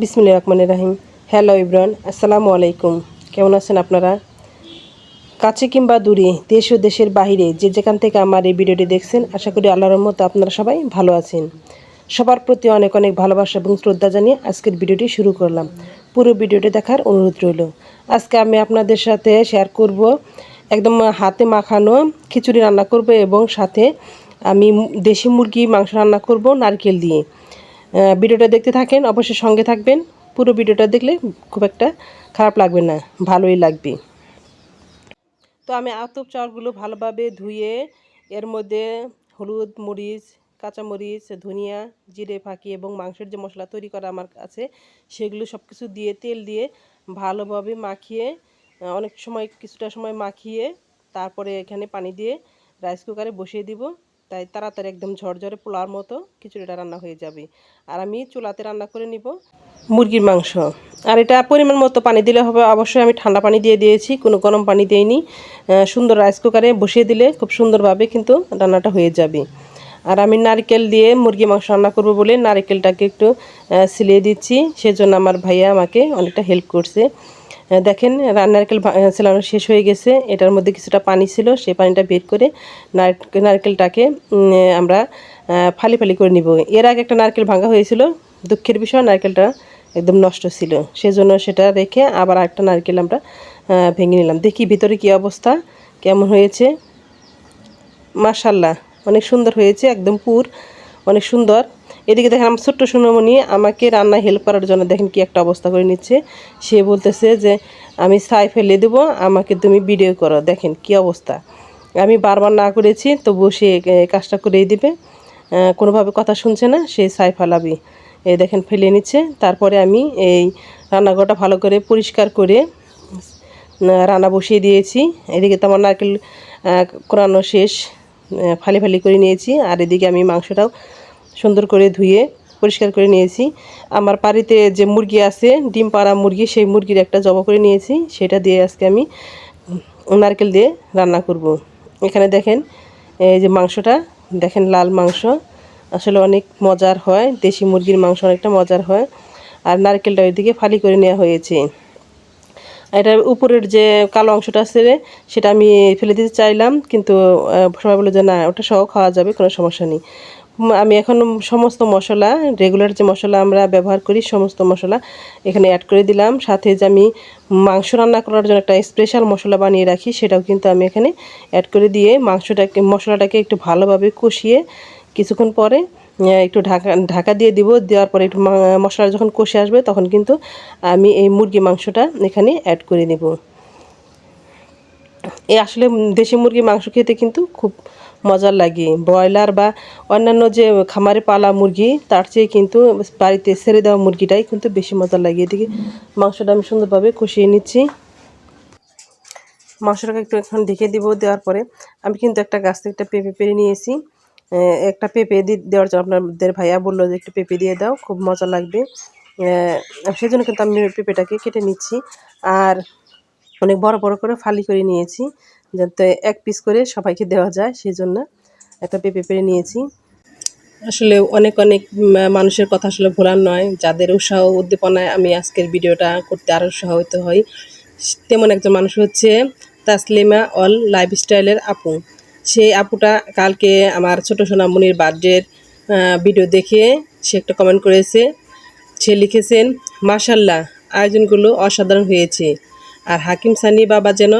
বিসমিল্লা রহমান রাহিম। হ্যালো ইব্রান, আসসালামু আলাইকুম। কেমন আছেন আপনারা? কাছে কিংবা দূরে, দেশ ও দেশের বাহিরে, যে যেখান থেকে আমার এই ভিডিওটি দেখছেন, আশা করি আল্লাহর রহমতে আপনারা সবাই ভালো আছেন। সবার প্রতি অনেক অনেক ভালোবাসা এবং শ্রদ্ধা জানিয়ে আজকের ভিডিওটি শুরু করলাম। পুরো ভিডিওটি দেখার অনুরোধ রইল। আজকে আমি আপনাদের সাথে শেয়ার করব একদম হাতে মাখানো খিচুড়ি রান্না করব এবং সাথে আমি দেশি মুরগি মাংস রান্না করব নারকেল দিয়ে। ভিডিওটা দেখতে থাকেন, অবশ্যই সঙ্গে থাকবেন। পুরো ভিডিওটা দেখলে খুব একটা খারাপ লাগবে না, ভালোই লাগবে। তো আমি আতপ চাউলগুলো ভালোভাবে ধুয়ে এর মধ্যে হলুদ মরিচ কাঁচামরিচ ধনিয়া, জিরে, ফাঁকি এবং মাংসের যে মশলা তৈরি করা আমার আছে, সেগুলো সব কিছু দিয়ে, তেল দিয়ে ভালোভাবে মাখিয়ে অনেক সময়, কিছুটা সময় মাখিয়ে তারপরে এখানে পানি দিয়ে রাইস কুকারে বসিয়ে দিব। তাই তাড়াতাড়ি একদম ঝরঝরে পোলার মতো খিচুড়িটা রান্না হয়ে যাবে। আর আমি চুলাতে রান্না করে নিব মুরগির মাংস। আর এটা পরিমাণ মতো পানি দিলে হবে। অবশ্যই আমি ঠান্ডা পানি দিয়ে দিয়েছি, কোনো গরম পানি দিইনি। সুন্দর রাইস কুকারে বসিয়ে দিলে খুব সুন্দরভাবে কিন্তু রান্নাটা হয়ে যাবে। আর আমি নারকেল দিয়ে মুরগি মাংস রান্না করব বলে নারকেলটাকে একটু সিলিয়ে দিচ্ছি। সেজন্য আমার ভাইয়া আমাকে অনেকটা হেল্প করছে। দেখেন নারকেল ছেলানো শেষ হয়ে গেছে। এটার মধ্যে কিছুটা পানি ছিল সেই পানিটা বের করে নারকেল নারকেলটাকে আমরা ফালি ফালি করে নিব। এর আগে একটা নারকেল ভাঙা হয়েছিল। দুঃখের বিষয়, নারকেলটা একদম নষ্ট ছিল। সেজন্য সেটা রেখে আবার একটা নারকেল আমরা ভেঙে নিলাম। দেখি ভিতরে কী অবস্থা, কেমন হয়েছে। মাশাল্লাহ অনেক সুন্দর হয়েছে, একদম পুর, অনেক সুন্দর। এদিকে দেখেন আমার ছোট্ট সোনামণি আমাকে রান্না হেল্প করার জন্য দেখেন কি একটা অবস্থা করে নিচ্ছে। সে বলতেছে যে, আমি ছাই ফেলে দেবো, আমাকে তুমি ভিডিও করো। দেখেন কি অবস্থা। আমি বারবার না করেছি তবুও সে কাজটা করেই দিবে। কোনোভাবে কথা শুনছে না, সে ছাই ফেলাবি। এই দেখেন ফেলে নিচ্ছে। তারপরে আমি এই রান্নাঘরটা ভালো করে পরিষ্কার করে রান্না বসিয়ে দিয়েছি। এদিকে তো আমার নারকেল কোরানো শেষ ফালি ফালি করে নিয়েছি। আর এদিকে আমি মাংসটাও সুন্দর করে ধুয়ে পরিষ্কার করে নিয়েছি। আমার বাড়িতে যে মুরগি আছে, ডিম পাড়া মুরগি, সেই মুরগির একটা জবা করে নিয়েছি। সেটা দিয়ে আজকে আমি নারকেল দিয়ে রান্না করব। এখানে দেখেন, এই যে মাংসটা, দেখেন লাল মাংস। আসলে অনেক মজার হয়, দেশি মুরগির মাংস অনেকটা মজার হয়। আর নারকেলটা ওইদিকে ফালি করে নেওয়া হয়েছে। এটার উপরের যে কালো অংশটা আছে সেটা আমি ফেলে দিতে চাইলাম, কিন্তু সবাই বলে যে না, ওটা সহ খাওয়া যাবে, কোনো সমস্যা নেই। আমি এখন সমস্ত মশলা রেগুলার যে মশলা আমরা ব্যবহার করি, সমস্ত মশলা এখানে অ্যাড করে দিলাম। সাথে যে আমি মাংস রান্না করার জন্য একটা স্পেশাল মশলা বানিয়ে রাখি, সেটাও কিন্তু আমি এখানে অ্যাড করে দিয়ে মাংসটাকে, মশলাটাকে একটু ভালোভাবে কষিয়ে কিছুক্ষণ পরে একটু ঢাকা ঢাকা দিয়ে দিব। দেওয়ার পরে একটু মশলা যখন কষে আসবে, তখন কিন্তু আমি এই মুরগি মাংসটা এখানে অ্যাড করে নেব। এই আসলে দেশি মুরগি মাংস খেতে কিন্তু খুব মজার লাগে। ব্রয়লার বা অন্যান্য যে খামারে পালা মুরগি, তার চেয়ে কিন্তু বাড়িতে ছেড়ে দেওয়া মুরগিটাই কিন্তু বেশি মজার লাগে। এদিকে মাংসটা আমি সুন্দরভাবে কষিয়ে নিচ্ছি। মাংসটাকে একটু এখন ঢেকে দিব দেওয়ার পরে। আমি কিন্তু একটা গাছ থেকে একটা পেঁপে পেরে নিয়েছি। একটা পেঁপে দি- দেওয়ার জন্য আপনাদের ভাইয়া বলল যে একটু পেঁপে দিয়ে দাও, খুব মজা লাগবে। সেই জন্য কিন্তু আমি পেঁপেটাকে কেটে নিচ্ছি। আর অনেক বড় বড় করে ফালি করে নিয়েছি। যাতে এক পিস করে সবাইকে দেওয়া যায় সেই জন্য একটা পেঁপে পেরে নিয়েছি। আসলে অনেক অনেক মানুষের কথা আসলে ভোলার নয়, যাদের উৎসাহ উদ্দীপনায় আমি আজকের ভিডিওটা করতে আরও উৎসাহিত হই। তেমন একজন মানুষ হচ্ছে তাসলিমা অল লাইফস্টাইলের আপু। সেই আপুটা কালকে আমার ছোটো সোনামণির বার্থডের ভিডিও দেখে সে একটা কমেন্ট করেছে। সে লিখেছেন মাশাল্লাহ আয়োজনগুলো অসাধারণ হয়েছে। আর হাকিম সানি বাবা যেন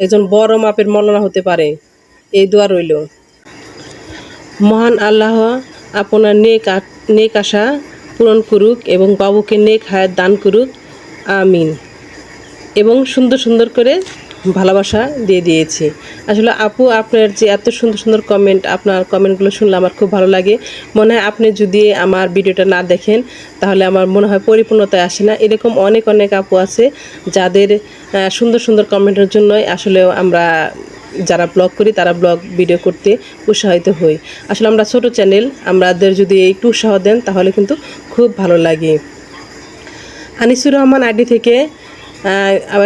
একজন বড় মাপের মলনা হতে পারে, এই দোয়া রইল। মহান আল্লাহ আপনার নেক নেক আশা পূরণ করুক এবং বাবুকে নেক হায়াত দান করুক। আমিন। এবং সুন্দর সুন্দর করে ভালোবাসা দিয়ে দিয়েছে। আসলে আপু, আপনার যে এত সুন্দর সুন্দর কমেন্ট আপনার কমেন্টগুলো শুনলে আমার খুব ভালো লাগে। মনে হয় আপনি যদি আমার ভিডিওটা না দেখেন, তাহলে আমার মনে হয় পরিপূর্ণতায় আসে না। এরকম অনেক অনেক আপু আছে, যাদের সুন্দর সুন্দর কমেন্টের জন্যই আসলেও আমরা যারা ব্লগ করি, তারা ব্লগ ভিডিও করতে উৎসাহিত হই। আসলে আমরা ছোট চ্যানেল আমাদের যদি একটু উৎসাহ দেন, তাহলে কিন্তু খুব ভালো লাগে। আনিসুর রহমান আইডি থেকে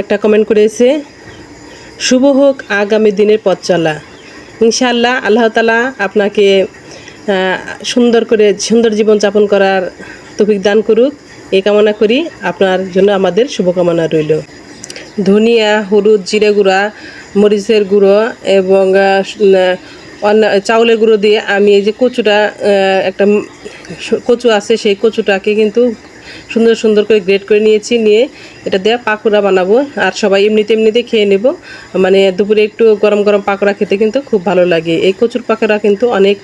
একটা কমেন্ট করেছে শুভ হোক, আগামী দিনের পথ চলা। ইনশাআল্লাহ আল্লাহ তালা আপনাকে সুন্দর করে, সুন্দর জীবন যাপন করার তৌফিক দান করুক। এই কামনা করি, আপনার জন্য আমাদের শুভকামনা রইল। ধনিয়া, হলুদ, জিরে গুঁড়া, মরিচের গুঁড়ো এবং অন্য, চাউলের গুঁড়ো দিয়ে আমি এই যে কচুটা একটা কচু আছে, সেই কচুটাকে কিন্তু সুন্দর সুন্দর করে গ্রেড করে নিয়েছি, নিয়ে এটা দিয়ে পাকোড়া বানাবো। আর সবাই এমনিতে এমনিতে খেয়ে নেব। মানে দুপুরে একটু গরম গরম পাকোড়া খেতে কিন্তু খুব ভালো লাগে। এই কচুর পাকোড়া কিন্তু অনেক,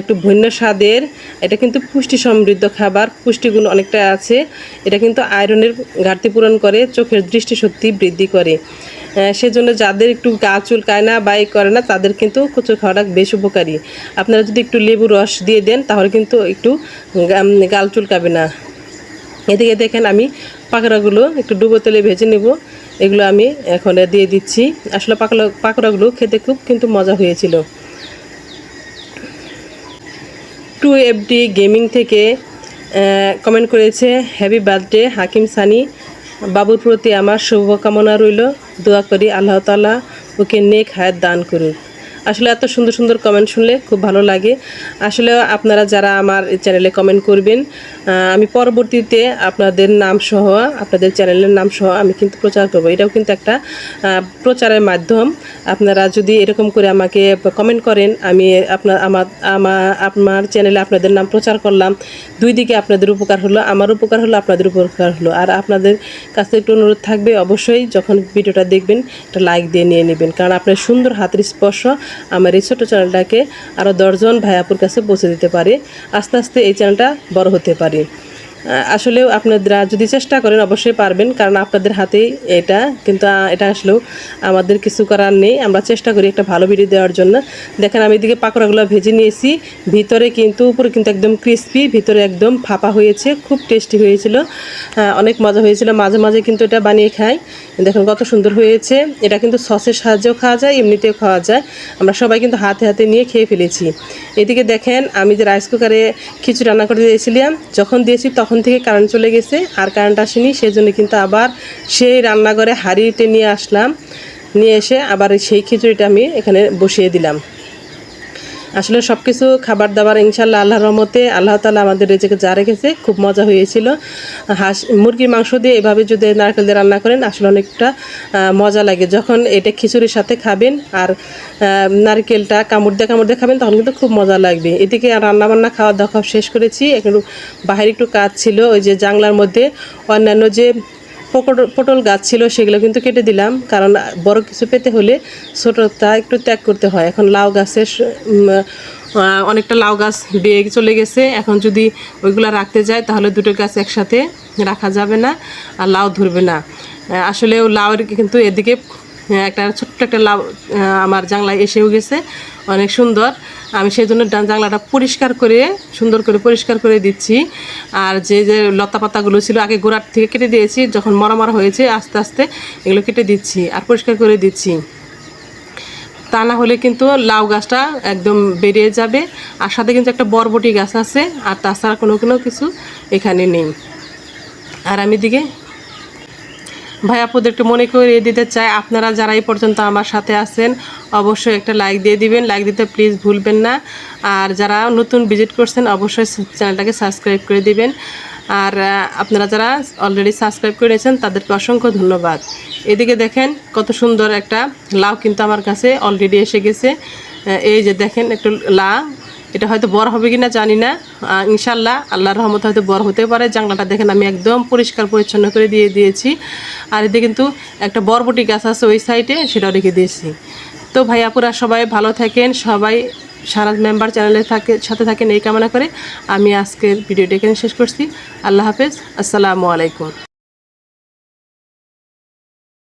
একটু ভিন্ন স্বাদের। এটা কিন্তু পুষ্টি সমৃদ্ধ খাবার, পুষ্টিগুণ অনেকটা আছে। এটা কিন্তু আয়রনের ঘাটতি পূরণ করে, চোখের দৃষ্টিশক্তি বৃদ্ধি করে। সেজন্য যাদের একটু গা চুলকায় না বা করে না, তাদের কিন্তু কচু খাওয়াটা বেশ উপকারী। আপনারা যদি একটু লেবু রস দিয়ে দেন, তাহলে কিন্তু একটু গাল চুলকাবে না। এদিকে দেখেন আমি পাকোড়াগুলো একটু ডুবো তেলে ভেজে নেব। এগুলো আমি এখন দিয়ে দিচ্ছি। আসলে পাকোড়া, পাকড়াগুলো খেতে খুব কিন্তু মজা হয়েছিল। টু এফডি গেমিং থেকে কমেন্ট করেছে হ্যাপি বার্থডে হাকিম সানি। বাবুর প্রতি আমার শুভকামনা রইল। দোয়া করি আল্লাহ তালা ওকে নেক হায়াত দান করুক। আসলে এত সুন্দর সুন্দর কমেন্ট শুনলে খুব ভালো লাগে। আসলে আপনারা যারা আমার চ্যানেলে কমেন্ট করবেন আমি পরবর্তীতে আপনাদের নাম সহ, আপনাদের চ্যানেলের নাম সহ আমি কিন্তু প্রচার করব। এটাও কিন্তু একটা প্রচারের মাধ্যম। আপনারা যদি এরকম করে আমাকে কমেন্ট করেন, আমি আপনার, আমার আমার আমার চ্যানেলে আপনাদের নাম প্রচার করলাম। দুই দিকে আপনাদের উপকার হলো, আমার উপকার হলো, আপনাদের উপকার হলো। আর আপনাদের কাছে একটু অনুরোধ থাকবে, অবশ্যই যখন ভিডিওটা দেখবেন, একটা লাইক দিয়ে নিয়ে নেবেন। কারণ আপনার সুন্দর হাতের স্পর্শ আমার এই ছোটো চ্যানেলটাকে আরও দশজন ভাইয়াপুর কাছে পৌঁছে দিতে পারে। আস্তে আস্তে এই চ্যানেলটা বড় হতে পারে। body. আসলেও আপনারা যদি চেষ্টা করেন, অবশ্যই পারবেন, কারণ আপনাদের হাতেই এটা। কিন্তু এটা আসলেও আমাদের কিছু করার নেই। আমরা চেষ্টা করি একটা ভালো ভিডিও দেওয়ার জন্য। দেখেন, আমি এদিকে পাকোড়াগুলো ভেজে নিয়েছি। ভিতরে কিন্তু, উপরে কিন্তু একদম ক্রিস্পি ভিতরে একদম ফাঁপা হয়েছে, খুব টেস্টি হয়েছিল। অনেক মজা হয়েছিল। মাঝে মাঝে কিন্তু এটা বানিয়ে খাই। দেখুন, কত সুন্দর হয়েছে। এটা কিন্তু সসের সাহায্যেও খাওয়া যায়, এমনিতেও খাওয়া যায়। আমরা সবাই কিন্তু হাতে হাতে নিয়ে খেয়ে ফেলেছি। এদিকে দেখেন, আমি যে রাইস কুকারে খিচুড়ি রান্না করে দিয়েছিলাম, যখন দিয়েছি তখন থেকে কারেন্ট চলে গেছে, আর কারেন্ট আসেনি, সেজন্য কিন্তু আবার সেই রান্নাঘরে হাঁড়িতে নিয়ে আসলাম। নিয়ে এসে আবার সেই খিচুড়িটা আমি এখানে বসিয়ে দিলাম। আসলে সব কিছু খাবার দাবার ইনশাল্লাহ আল্লাহর রহমতে আল্লাহ তালা আমাদের রেজেকে যা রেখেছে, খুব মজা হয়েছিল। হাঁস, মুরগির মাংস দিয়ে এভাবে যদি নারকেল দিয়ে রান্না করেন, আসলে অনেকটা মজা লাগে। যখন এটা খিচুড়ির সাথে খাবেন আর নারকেলটা কামড় দিয়ে কামড় দিয়ে খাবেন, তখন কিন্তু খুব মজা লাগবে। এদিকে রান্নাবান্না খাওয়া দাওয়া শেষ করেছি। একটু বাইরে একটু কাজ ছিল, ওই যে জাংলার মধ্যে অন্যান্য যে পটল গাছ ছিল, সেগুলো কিন্তু কেটে দিলাম। কারণ বড় কিছু পেতে হলে ছোটোটা একটু ত্যাগ করতে হয়। এখন লাউ গাছের অনেকটা লাউ গাছ বেয়ে চলে গেছে। এখন যদি ওইগুলো রাখতে যায়, তাহলে দুটো গাছ একসাথে রাখা যাবে না আর লাউ ধরবে না। আসলে লাউয়ের কিন্তু এদিকে একটা ছোট্ট একটা লাউ আমার জাংলায় এসেও গেছে। অনেক সুন্দর। আমি সেই জন্য ডান জানলাটা পরিষ্কার করে, সুন্দর করে পরিষ্কার করে দিচ্ছি। আর যে যে লতা পাতাগুলো ছিল, আগে গোড়ার থেকে কেটে দিয়েছি, যখন মরা মরা হয়েছে, আস্তে আস্তে এগুলো কেটে দিচ্ছি আর পরিষ্কার করে দিচ্ছি। তা না হলে কিন্তু লাউ গাছটা একদম বেরিয়ে যাবে। আর সাথে কিন্তু একটা বরবটি গাছ আছে, আর তাছাড়া কোনো কোনো কিছু এখানে নেই। আর আমি দিকে ভাই একটু মনে করিয়ে দিতে চাই, আপনারা যারা এই পর্যন্ত আমার সাথে আছেন, অবশ্যই একটা লাইক দিয়ে দিবেন। লাইক দিতে প্লিজ ভুলবেন না। আর যারা নতুন ভিজিট করছেন, অবশ্যই চ্যানেলটাকে সাবস্ক্রাইব করে দিবেন। আর আপনারা যারা অলরেডি সাবস্ক্রাইব করেছেন, তাদেরকে অসংখ্য ধন্যবাদ। এদিকে দেখেন, কত সুন্দর একটা লাউ কিন্তু আমার কাছে অলরেডি এসে গেছে। এই যে দেখেন, একটু লা এটা হয়তো বড় হবে কিনা জানি না। ইনশাল্লাহ আল্লাহর রহমত হয়তো বড় হতে পারে। জানলাটা দেখেন আমি একদম পরিষ্কার পরিচ্ছন্ন করে দিয়ে দিয়েছি। আর এতে কিন্তু একটা বরবটি গাছ আছে ওই সাইডে, সেটাও রেখে দিয়েছি। তো ভাইয়াপুরা সবাই ভালো থাকেন, সবাই সারা মেম্বার চ্যানেলে থাকে, সাথে থাকেন, এই কামনা করে আমি আজকের ভিডিওটা এখানে শেষ করছি। আল্লাহ হাফেজ, আসসালামু আলাইকুম।